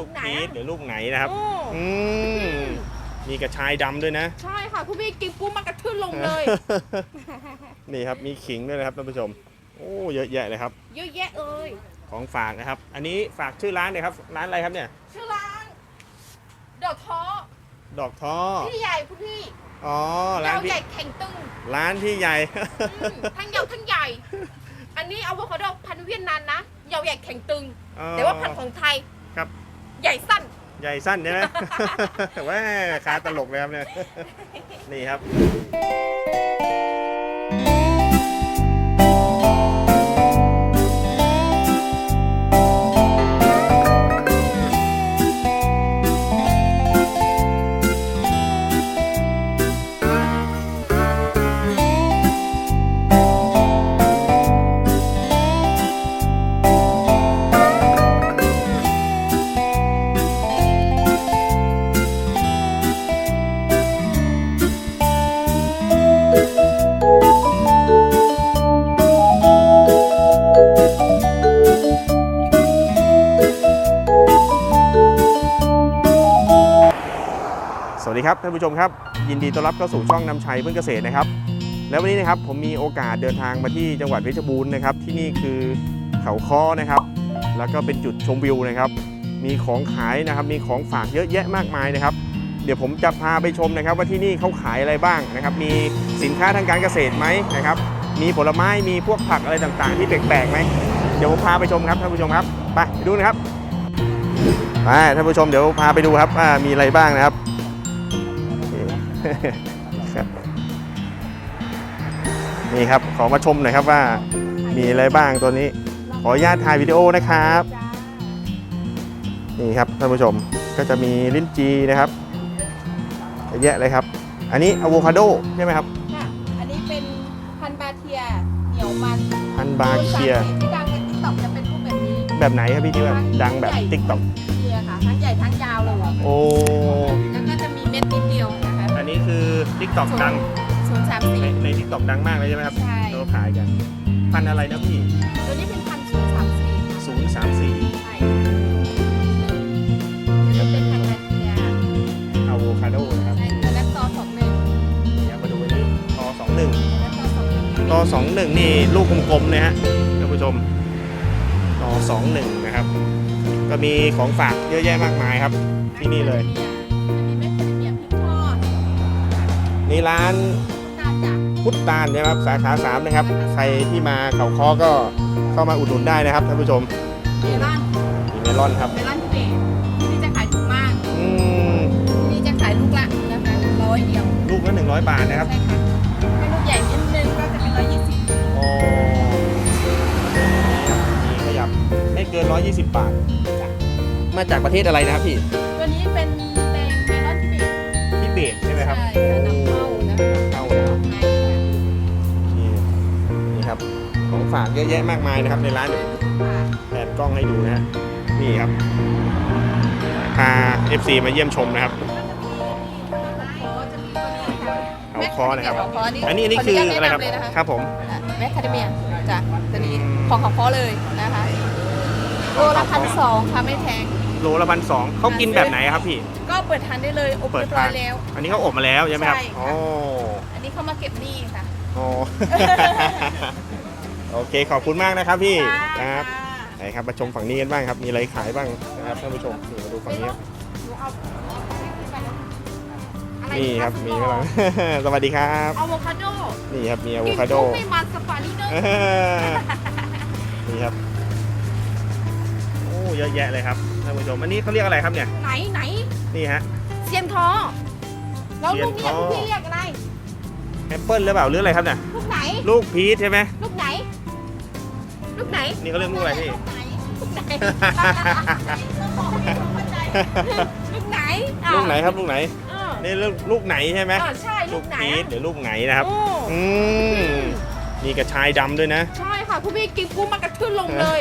ลูกไหนพีชอะหรือลูกไหนนะครับโอ้อืมมีกระชายดำด้วยนะ ใช่ค่ะคุณพี่กินปุ๊บมันกระทื่นลงเลย นี่ครับมีขิงด้วยนะครับท่านผู้ชม โอ้เยอะแยะเลยครับ เยอะแยะเลยของฝากนะครับ อันนี้ฝากชื่อร้านหน่อยครับ ร้านอะไรครับเนี่ย ชื่อร้านเดอะท้อดอกท้อพี่ใหญ่คุณพี่อ๋อร้านยาวพี่ใหญ่แข็งตึงร้านที่ใหญ่ อืมทั้งยาวทั้งใหญ่ อันนี้อะโวคาโดพันธุ์เวียดนามนะยาวใหญ่แข็งตึงอ๋อแต่ว่าพันธุ์ของไทยครับ ใหญ่สั้น ใหญ่สั้นใช่ไหมแว่าคาตลกเลยครับเนี่ย นี่ครับ ครับท่านผู้ชมครับ ยินดีต้อนรับเข้าสู่ช่องนำชัยเพื่อนเกษตรนะครับ แล้ววันนี้นะครับผมมีโอกาสเดินทางมาที่จังหวัดเพชรบูรณ์นะครับ ที่นี่คือเขาค้อนะครับ แล้วก็เป็นจุดชมวิวนะครับ มีของขายนะครับ มีของฝากเยอะแยะมากมายนะครับ เดี๋ยวผมจะพาไปชมนะครับ ว่าที่นี่เขาขายอะไรบ้างนะครับ มีสินค้าทางการเกษตรไหมนะครับ มีผลไม้มีพวกผักอะไรต่างๆ ที่แปลกๆไหมเดี๋ยวผมพาไปชมครับท่านผู้ชมครับ ไปดูนะครับไปท่านผู้ชมเดี๋ยวพาไปดูครับมีอะไรบ้างนะครับ ครับนี่ครับขอมาชมหน่อยครับว่ามีอะไรบ้างตัวนี้ ขออนุญาตถ่ายวิดีโอนะครับ นี่ครับท่านผู้ชมก็จะมีลิ้นจีนะครับเยอะแยะเลยครับ อันนี้อะโวคาโดใช่ไหมครับค่ะ อันนี้เป็นพันธุ์บาเทียเหนียวมันพันบาเคียสาเหตุที่ดังในติ๊กต็อกจะเป็นรูปแบบนี้ แบบไหนครับพี่ที่ว่าดังแบบติ๊กต็อกเทียค่ะ ทั้งใหญ่ทั้งยาวเลยโอ้ คือติ๊กต็อกดังศูนย์สามสี่ ในในติ๊กต็อกดังมากเลยใช่ไหมครับใช่ เราขายกัน พันธุ์อะไรนะพี่ตัวนี้เป็นพันศูนย์สามสี่ศูนย์สามสี่ใช่ตัวนี้เป็นพันธุ์บาเทียอะโวคาโดนะครับใช่ตัวนั้นต่อสองหนึ่งเดี๋ยวมาดูอันนี้ต่อสองหนึ่ง ตัวนั้นต่อสองหนึ่งต่อสองหนึ่งนี่ลูกกลมๆเลยฮะท่านผู้ชมต่อสองหนึ่งนะครับ ก็มีของฝากเยอะแยะมากมายครับ ที่นี่เลยมี นี่ร้านตาจับพุทตาลนะครับสาขาสามนะครับ ใครที่มาเขาคอก็เข้ามาอุดหนุนได้นะครับท่านผู้ชมเมลอนมีเมลอนครับเมลอนเบรที่นี่จะขายถูกมากอืมที่นี่จะขายลูกละนะคะร้อยเดียวลูกละหนึ่งร้อยบาทนะครับใช่ค่ะถ้าลูกใหญ่นิดนึงก็จะเป็นร้อยยี่สิบโอ้นี่ขยับไม่เกิน120บาท มาจากประเทศอะไรนะครับพี่ ตัวนี้เป็นแตงเมลอนเบรพี่เบสใช่ไหมครับใช่ค่ะนำเข้านะคะ ฝากเยอะแยะมากมายนะครับในร้านเดี๋ยวค่ะแผนกล้องให้ดูนะฮะนี่ครับพา FC มาเยี่ยมชมนะครับเอาคอนะครับเอาคอนี่อันนี้อันนี้คืออะไรครับขนุญาตแนะนำเลยนะคะครับผมอะแมคคาเดเมียจ้ะตัวนี้อืมของเขาคอเลยนะคะโลละพันสองค่ะไม่แพงโลละพันสองเขากินแบบไหนครับพี่ ก็เปิดทานได้เลยอบเปิเรีดยบร้ทาอนยแล้ว อันนี้เขาอบมาแล้วใช่ไหมครับใช่ค่ะโอ้อันนี้เขามาเก็บหนี้ค่ะโอ้ โอเคขอบคุณมากนะครับพี่คค่ะรับไหนครับมาชมฝั่งนี้กันบ้างครับ มีอะไรขายบ้างนะครับท่านผู้ชมนี่มาดูฝั่งนี้ครับหนูเอาอะไรนี่ครับะมีข้างหลังสวัสดีครับอะโวคาโดนี่ครับมีอะโวคาโดกินปุ๊บไม่มันสปานิเดอร์เออนี่ครับโอ้เยอะแยะเลยครับท่านผู้ชมอันนี้เขาเรียกอะไรครับเนี่ยไหนไหนนี่ฮะเซียนทอแล้วลูกเซีเนี่ยยนทอลูกพี่เรียกอะไรแอปเปิลหรือเปล่าหรืออะไรครับเนี่ยลูกไหน ลูกพีชใช่ไหมลูกไหน ลูกไหนนี่เขาเรียกลูกอะไรพี่ ลูกไหนลูกไหนลูกไหนอะลูกไหนครับลูกไหน เออนี่ลูกลูกไหนใช่ไหมอะใช่ลูลูกกไหนพีชอะหรือลูกไหนนะครับ โอ้อืมมีกระชายดำด้วยนะ ใช่ค่ะคุณพี่กินปุ๊บมันกระทื่นลงเลย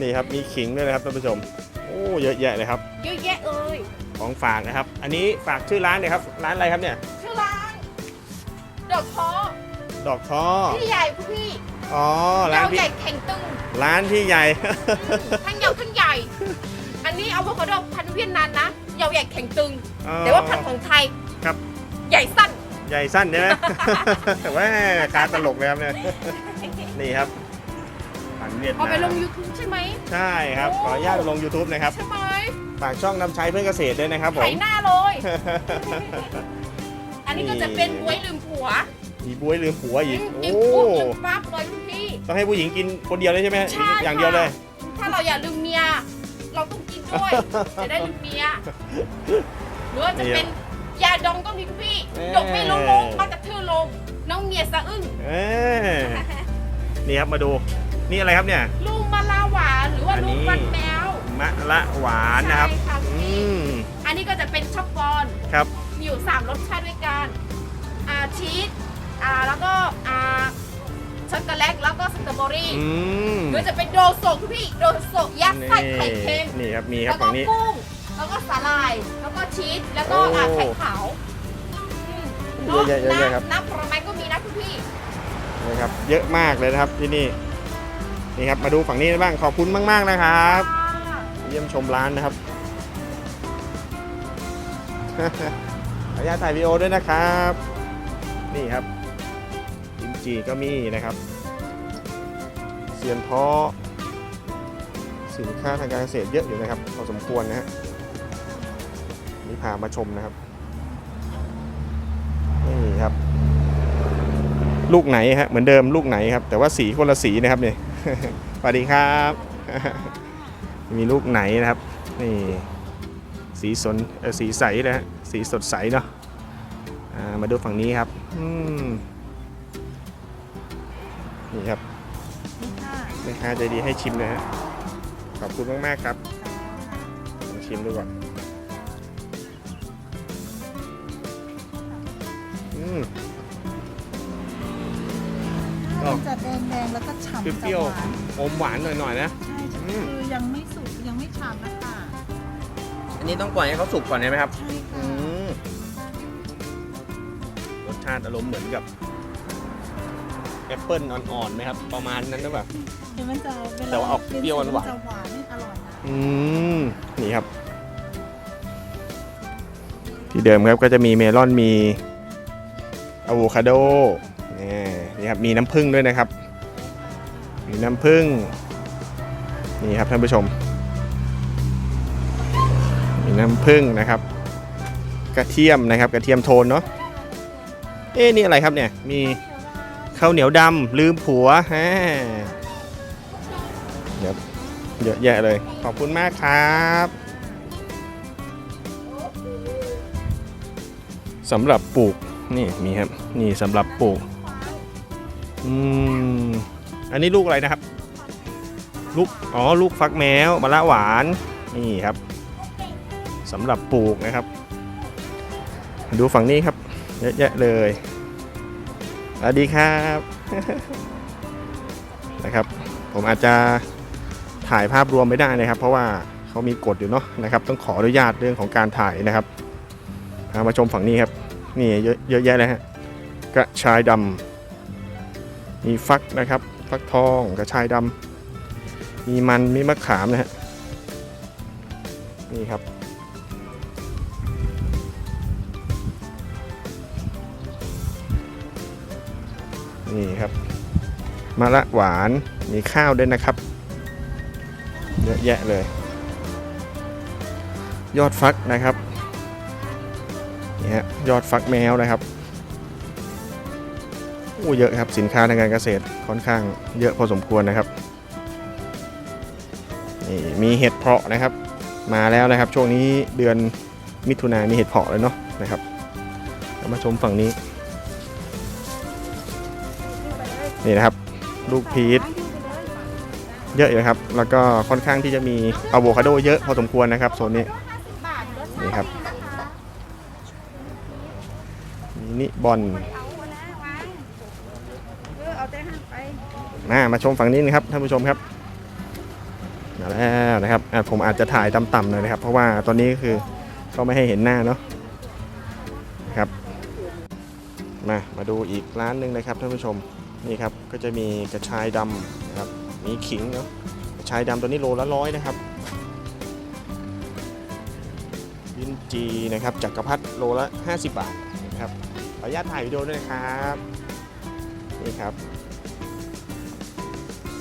นี่ครับมีขิงด้วยนะครับท่านผู้ชม โอ้เยอะแยะเลยครับ เยอะแยะเลยของฝากนะครับ อันนี้ฝากชื่อร้านหน่อยครับ ร้านอะไรครับเนี่ย ชื่อร้านดอกคอดอกท้อพี่ใหญ่คุณพี่ อ๋อ ร้ายานวพี่ใหญ่แข็งตึงร้านพี่ใหญ่ ทั้งยาวทั้งใหญ่ อันนี้อะโวคาโดพันธุ์เวียดนามนะยาวใหญ่แข็งตึง อ๋อแต่ว่าพันธุ์ของไทยครับ ใหญ่สั้น ใหญ่สั้นใช่ไหมแต่ว่าคาตลกเลยครับเนี่ย นี่ครับพันธุ์เวียดเอาไปลนางม YouTube ใช่ไหม ใช่ครับ ขออนุญาตลง YouTube นะครับใช่ไหมฝากช่องนำใช้เพื่อนเกษตรด้วยนะครับผไถม หน้าเลย อันนี้ก็จะเป็นบวยลืมผัว มีบุ้ยลืมผัวอีก กินโอ้ ปุ๊บลืมปั๊บเลยทุกพี่ ต้องให้ผู้หญิงกินคนเดียวเลยใช่ไหมใช่อย่างเดียวเลยถ้าเราอย่าลืมเมีย เราต้องกินด้วย จะได้ลืมเมียหรือว่าจะเป็นยาดองก็มีทุกพี่เอ๊ะดกไม่ลงลงมากระทือลง น้องเมียสะอึ้งเอ้ยนี่ครับมาดู นี่อะไรครับเนี่ย ลูกมะลาหวานหรือว่าอันนี้ ลูกฟันแมว มะละหวานนะครับ ใช่ค่ะ อืพี่มอันนี้ก็จะเป็นช็อกบอลครับ มีอยู่3รสชาติด้วยกันอ่าชีสอ่า แล้วก็อ่าช็อกโกแลตแล้วก็สตรอเบอรี่อืมหรือจะเป็นโดโซะพี่โดโซะยัดไส้ไข่เค็มนี่ครับมีครัแล้บวฝั่ก็งนี้ กุ้งแล้วก็สาหร่ายแล้วก็ชีสแล้วก็โอ้อ่าไข่ขาวอืมเยอะแยะเยอะแยะครับ น้ำน้ำผลไม้ก็มีนะคุณพี่นะครับเยอะมากเลยนะครับที่นี่นี่ครับมาดูฝั่งนี้บ้างขอบคุณมาก ๆนะครับค่ะเยี่ยมชมร้านนะครับ ขออนุญาตถ่ายวีดีโอด้วยนะครับ นี่ครับ ก็มีนะครับเซียนเพาะสินค้าทางการเกษตรเยอะอยู่นะครับพอสมควรนะฮะนี่พามาชมนะครับนี่ครับ ลูกไหนฮะเหมือนเดิมลูกไหนครับ แต่ว่าสีคนละสีนะครับเนี่ยสวัสดีครับ มีลูกไหนนะครับนี่สีสนสีใสนะฮะสีสดใสเนาะมาดูฝั่งนี้ครับ อืม นี่ครับแม่ค้าใจดีให้ชิมนะฮะขอบคุณมาก ๆ ครับลองชิมดูก่อนอืมถ้ามันจะแดงๆแล้วก็ฉ่ำเปรี้ยวจะหวานๆอมหวานหน่อย ๆ นะ ใช่อืมคือยังไม่สุกยังไม่ฉ่ำนะคะอันนี้ต้องปล่อยให้เขาสุกก่อนใช่ไหมครับ ใช่อืค่ะมรสชาติอารมณ์เหมือนกับแอปเปิลอ่อนๆไหมครับ ประมาณนั้นหรือเปล่า เดี๋ยวมันจะเวลาแต่ว่าออกเปรี้ยวหวานๆจะหวานนี่อร่อยนะอืม นี่ครับ ที่เดิมครับก็จะมีเมลอนมีอะโวคาโดนี่นี่ครับมีน้ำผึ้งด้วยนะครับ มีน้ำผึ้งนี่ครับท่านผู้ชม มีน้ำผึ้งนะครับ กระเทียมนะครับ กระเทียมโทนเนาะเอ๊ะนี่อะไรครับเนี่ยมี ข้าวเหนียวดำลืมผัวแฮเดี๋ยวเยอะแยะเลย ขอบคุณมากครับสำหรับปลูกนี่มีครับนี่สำหรับปลูกอืมอันนี้ลูกอะไรนะครับ ลูกอ๋อลูกฟักแมวมะละหวานนี่ครับสำหรับปลูกนะครับ ดูฝั่งนี้ครับเยอะแยะเลย สวัสดีครับนะครับ ผมอาจจะถ่ายภาพรวมไม่ได้นะครับ เพราะว่าเขามีกฎอยู่เนาะนะครับ ต้องขออนุญาตเรื่องของการถ่ายนะครับพามาชมฝั่งนี้ครับ นี่เยอะเยอะแยะเลยฮะกระชายดำมีฟักนะครับ ฟักทองกระชายดำมีมันมีมะขามนะฮะนี่ครับ นี่ครับมะละหวานมีข้าวด้วยนะครับ เยอะแยะเลย ยอดฟักนะครับนี่ฮะยอดฟักแมวนะครับโอ้เยอะครับสินค้าทางการเกษตรค่อนข้างเยอะพอสมควรนะครับนี่มีเห็ดเพาะนะครับ มาแล้วนะครับ ช่วงนี้เดือนมิถุนายนมีเห็ดเพาะเลยเนาะนะครับมาชมฝั่งนี้ นี่นะครับ ลูกพีชเยอะอยู่ครับ แล้วก็ค่อนข้างที่จะมีอะโวคาโดเยอะพอสมควรนะครับโซนนี้นี่ครับมินิบอลมามาชมฝั่งนี้นะครับท่านผู้ชมครับมาแล้วนะครับผมอาจจะถ่ายต่ำๆหน่อยนะครับ เพราะว่าตอนนี้คือเขาไม่ให้เห็นหน้าเนาะครับมามาดูอีกร้านหนึ่งนะครับท่านผู้ชม นี่ครับก็จะมีกระชายดำนะครับมีขิงเนาะกระชายดำตัวนี้โลละร้อยนะครับยินจีนะครับจักรพรรดิโลละ 50 บาทนะครับขออนุญาตถ่ายวิดีโอด้วยนะครับนี่ครับ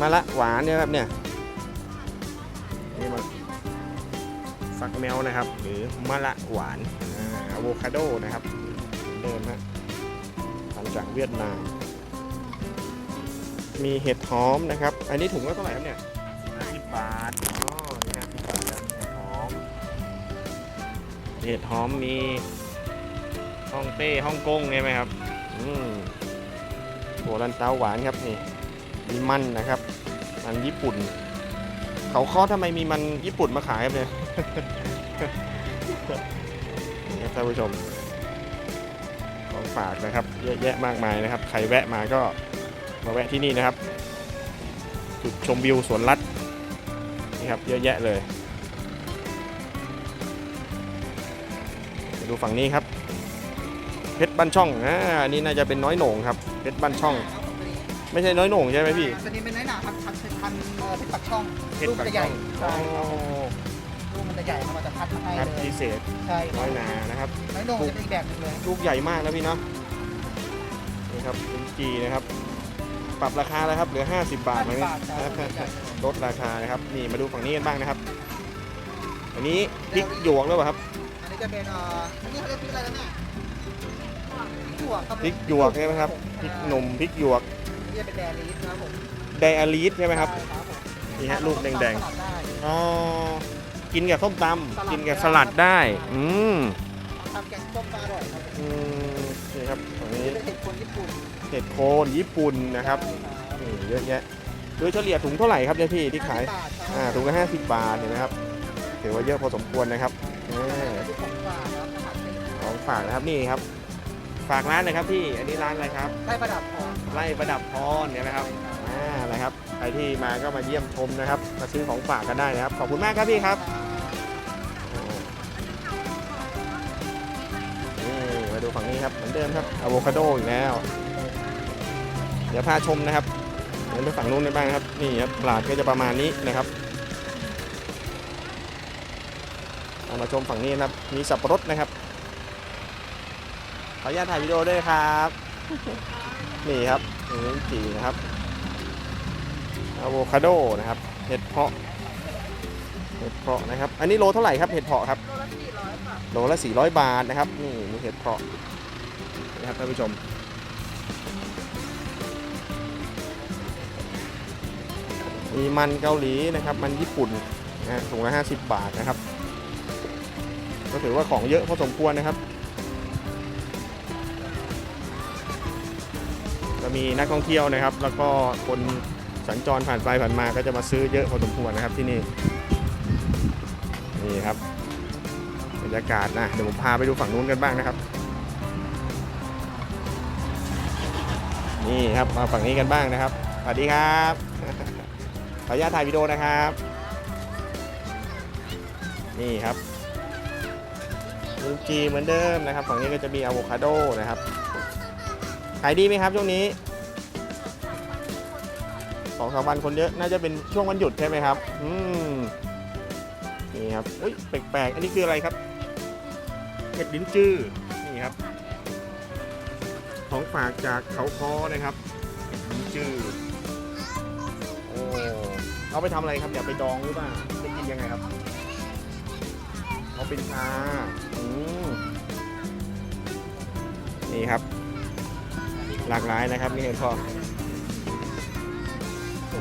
มะละหวานเนี่ยครับเนี่ยนี่มาฟักแมวนะครับ หรือมะละหวานอ่าอะโวคาโดนะครับเดิมฮะทำจากเวียดนาม มีเห็ดหอมนะครับ อันนี้ถุงละเท่าไหร่ครับเนี่ย50บาทอ๋อนี่50บาทครับเห็ดหอม เห็ดหอมมีฮ่องเต้ฮ่องกงใช่ไหมครับอืมหัวลันเตาหวานครับนี่มีมันนะครับ มันญี่ปุ่น เขาข้อทำไมมีมันญี่ปุ่นมาขายครับเนี่ยนี่ครับท่านผู้ชมของฝากนะครับ เยอะแยะมากมายนะครับ ใครแวะมาก็ มาแวะที่นี่นะครับ จุดชมวิวสวนลัดนี่ครับเยอะแยะเลยไปดูฝั่งนี้ครับ เพชรบ้านช่องอ่าอันนี้น่าจะเป็นน้อยโหน่งครับ เพชรบ้านช่อง ไม่ใช่น้อยโหน่งใช่ไหมพี่ตัวนี้เป็นน้อยหนาครับพันเป็นพันเอ่อเป็นปักช่องเพชรลูกปามันกจะใหช่ญ่องใช่ครับผมลูกมันจะใหญ่ครับมันจะพัดมาให้ครับเลยพิเศษใช่คน้รัอบยนานะครับน้อยโหนงจะเป็นอีกแบบหนึงเลยลูกใหญ่มากนะพี่เนาะนี่ครับเป็นจีนะครับ ปรับราคาแล้วครับเหลือ 50 บาทไหม50บาทครับใหญ่เลยลดราคานะครับนี่มาดูฝั่งนี้กันบ้างนะครับ อันนี้พริกหยวกหรือเปล่าครับ อันนี้จะเป็นเอ่ออันนี้เขาเรียกพริกอะไรนะแม่พริกหยวกครับผมพริกหยวกใช่ไหมครับพริกหนุ่มพริกหยวกอันนี้จะเป็นแดรีสนะครับผมไดอาลีสใช่ไหมครับ ใช่ครับผมนี่ฮะลูกแดง สลัดได้ๆอ๋อกินกับส้มตสลัดำกินกับสลัดได้ อืมทำแกงส้มปลาอร่อยครับผมอืมนี่ครับฝั่งอันนี้นี้เป็นเห็ดคนญี่ปุ่น เห็ดโคนญี่ปุ่นนะครับใช่นี่เยอะแยะโดยเฉลี่ยถุงเท่าไหร่ครับเนี่ยพี่ที่ขาย50บาทครับอ่าถุงละ50บาทเห็นไหมครับถือว่าเยอะพอสมควรนะครับอ่าอันนี้ของฝากครับอาหารเม็ดของฝากนะครับนี่ครับ ฝากร้านหนะครับพี่อันนี้ร้านอะไรครับได้ประดับของไล่ประดับพรเนี่ยนะครับอ่านะครับใครที่มาก็มาเยี่ยมชมนะครับมาซื้อของฝากกันได้นะครับ ขอบคุณมากครับพี่ครับอ่านี่มาดูฝั่งนี้ครับเหมือนเดิมครับอะโวคาโดอีกแล้ว เดี๋ยวพาชมนะครับเดี๋ยวไปฝั่งนู้นได้บ้างครับนี่ครับตลาดก็จะประมาณนี้นะครับเอามาชมฝั่งนี้นะครับมีสับปะรดนะครับขออนุญาตถ่ายวิดีโอด้วยครับนี่ครับนี่จีนะครับอะโวคาโดนะครับเห็ดเพาะเห็ดเพาะนะครับ อันนี้โลเท่าไหร่ครับเห็ดเพาะครับโลละ400บาทนะครับนี่มีเห็ดเพาะนะครับท่านผู้ชม มีมันเกาหลีนะครับ มันญี่ปุ่นนะฮะถุงละ50 บาทนะครับ ก็ถือว่าของเยอะพอสมควรนะครับ ก็มีนักท่องเที่ยวนะครับ แล้วก็คนสัญจรผ่านไปผ่านมาก็จะมาซื้อเยอะพอสมควรนะครับที่นี่นี่ครับบรรยากาศนะเดี๋ยวผมพาไปดูฝั่งนู้นกันบ้างนะครับ นี่ครับมาฝั่งนี้กันบ้างนะครับสวัสดีครับ ขออนุญาตถ่ายวิดีโอนะครับ นี่ครับลูกจีเหมือนเดิมนะครับ ฝั่งนี้ก็จะมีอะโวคาโดนะครับ ขายดีไหมครับช่วงนี้สองสามวันคนเยอะน่าจะเป็นช่วงวันหยุดใช่ไหมครับ อืมนี่ครับอุ้ยแปลกๆ อันนี้คืออะไรครับเห็ดลิ้นจื้อนี่ครับ ของฝากจากเขาคอนะครับเห็ดลิ้นจื้อ เอาไปทำอะไรครับอย่าไปดองหรือเปล่าจะกินยังไงครับเอาเป็นชาอืมนี่ครับ หลากหลายนะครับนี่เห็นพอ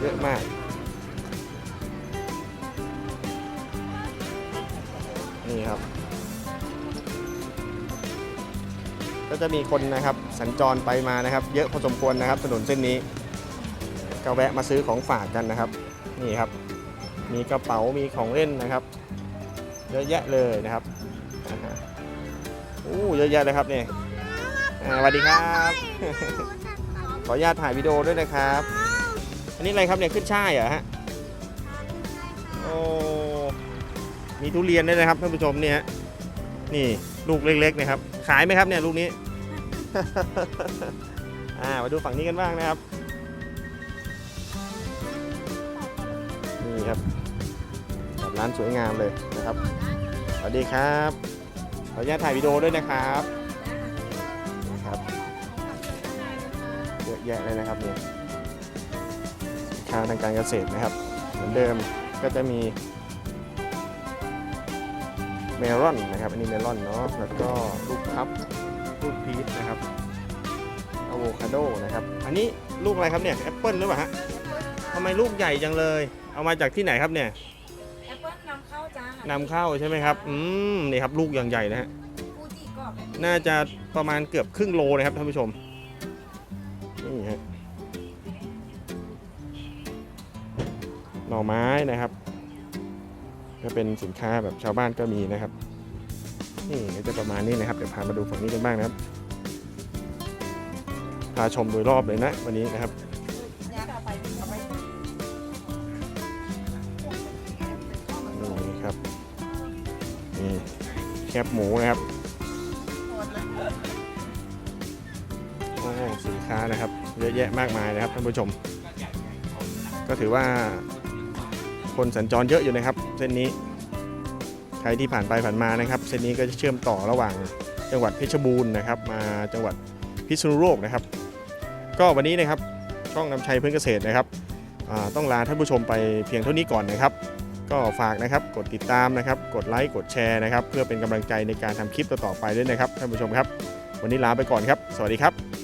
เยอะมากนี่ครับ ก็จะมีคนนะครับ สัญจรไปมานะครับ เยอะพอสมควรนะครับถนนเส้นนี้ก็แวะมาซื้อของฝากกันนะครับ นี่ครับ มีกระเป๋ามีของเล่นนะครับ เยอะแยะเลยนะครับอ่าฮะอู้เยอะแยะเลยครับนี่อ่าสวัสดีครับ ขออนุญาตถ่ายวิดีโอด้วยนะครับ อันนี้อะไรครับเนี่ยขึ้นช่ายเหรอฮะโอ้มีทุเรียนด้วยนะครับท่านผู้ชมเนี่ยฮะนี่ลูกเล็กๆนะครับ ขายไหมครับเนี่ยลูกนี้ อ่ามาดูฝั่งนี้กันบ้างนะครับ ครับร้านสวยงามเลยนะครับ สวัสดีครับขออนุญาตถ่ายวิดีโอด้วยนะครับนี่ครับเยอะแยะเลยนะครับนี่สินค้าทางการเกษตรนะครับ เหมือนเดิมก็จะมีเมลอนนะครับ อันนี้เมลอนเนาะแล้วก็ลูกพับลูกพีชนะครับอะโวคาโดนะครับ อันนี้ลูกอะไรครับเนี่ยแอปเปิลหรือเปล่าฮะ ทำไมลูกใหญ่จังเลย เอามาจากที่ไหนครับเนี่ยแอปเปิ้ลนำเข้าจ้านำเข้าใช่ไหมครับ อืมนี่ครับลูกอย่างใหญ่นะฮะ ฟูจิกรอบแบบนี้น่าจะประมาณเกือบครึ่งโลนะครับท่านผู้ชม นี่ฮะ หน่อไม้นะครับ ก็เป็นสินค้าแบบชาวบ้านก็มีนะครับ นี่ก็จะประมาณนี้นะครับ เดี๋ยวพามาดูฝั่งนี้กันบ้างนะครับ พาชมโดยรอบเลยนะวันนี้นะครับ บหมูนะครับโอ้สินค้านะครับ เยอะแยะมากมายนะครับท่านผู้ชม ก็ถือว่า คนสัญจรเยอะอยู่นะครับ เส้นนี้ ใครที่ผ่านไปผ่านมานะครับ เส้นนี้ก็จะเชื่อมต่อระหว่างจังหวัดเพชรบูรณ์นะครับ มาจังหวัดพิษณุโลกนะครับ ก็วันนี้นะครับช่องนำชัยเพื่อนเกษตรนะครับต้องลาท่านผู้ชมไปเพียงเท่านี้ก่อนนะครับ ก็ฝากนะครับกดติดตามนะครับ กดไลค์กดแชร์นะครับ เพื่อเป็นกำลังใจในการทำคลิปต่อๆไปด้วยนะครับท่านผู้ชมครับ วันนี้ลาไปก่อนครับ สวัสดีครับ